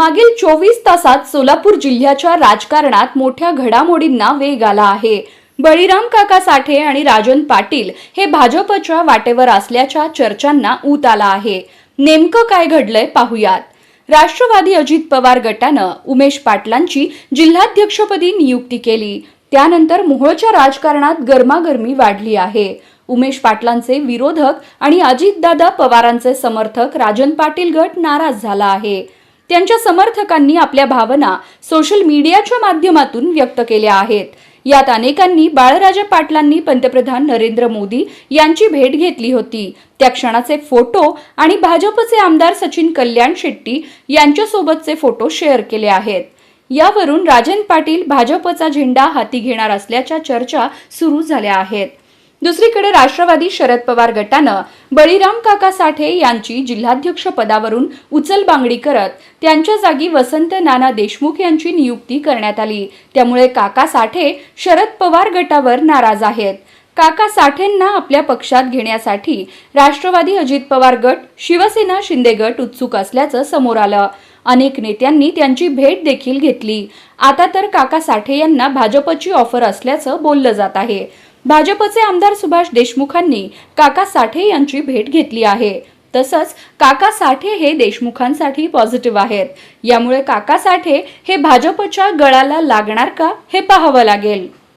मागील चोवीस तासात सोलापूर जिल्ह्याच्या राजकारणात मोठ्या घडामोडींना वेग आला आहे. बळीराम काका साठे आणि राजन पाटील हे भाजपच्या वाटेवर असल्याच्या चर्चांना ऊत आला आहे. नेमकं काय घडलंय पाहुयात. राष्ट्रवादी अजित पवार गटानं उमेश पाटलांची जिल्हाध्यक्षपदी नियुक्ती केली. त्यानंतर मोहोळच्या राजकारणात गरमागरमी वाढली आहे. उमेश पाटलांचे विरोधक आणि अजितदादा पवारांचे समर्थक राजन पाटील गट नाराज झाला आहे. त्यांच्या समर्थकांनी आपल्या भावना सोशल मीडियाच्या माध्यमातून व्यक्त केल्या आहेत. यात अनेकांनी बाळराजा पाटलांनी पंतप्रधान नरेंद्र मोदी यांची भेट घेतली होती. त्या क्षणाचे फोटो आणि भाजपचे आमदार सचिन कल्याण शेट्टी यांच्यासोबतचे फोटो शेअर केले आहेत. यावरून राजन पाटील भाजपचा झेंडा हाती घेणार असल्याच्या चर्चा सुरू झाल्या आहेत. दुसरीकडे राष्ट्रवादी शरद पवार गटानं बळीराम काका साठे यांची जिल्हाध्यक्ष पदावरून उचलबांगडी करत त्यांच्या जागी वसंत नाना देशमुख यांची नियुक्ती करण्यात आली. त्यामुळे काका साठे शरद पवार गटावर नाराज आहेत. काका साठेंना आपल्या पक्षात घेण्यासाठी राष्ट्रवादी अजित पवार गट शिवसेना शिंदे गट उत्सुक असल्याचं समोर आलं. अनेक नेत्यांनी त्यांची भेट देखील घेतली. आता तर काका साठे यांना भाजपची ऑफर असल्याचं बोललं जात आहे. भाजपचे आमदार सुभाष देशमुखांनी काका साठे यांची भेट घेतली आहे. तसंच काका साठे हे देशमुखांसाठी पॉझिटिव्ह आहेत. यामुळे काका साठे हे भाजपच्या गळाला लागणार का हे पाहावं लागेल.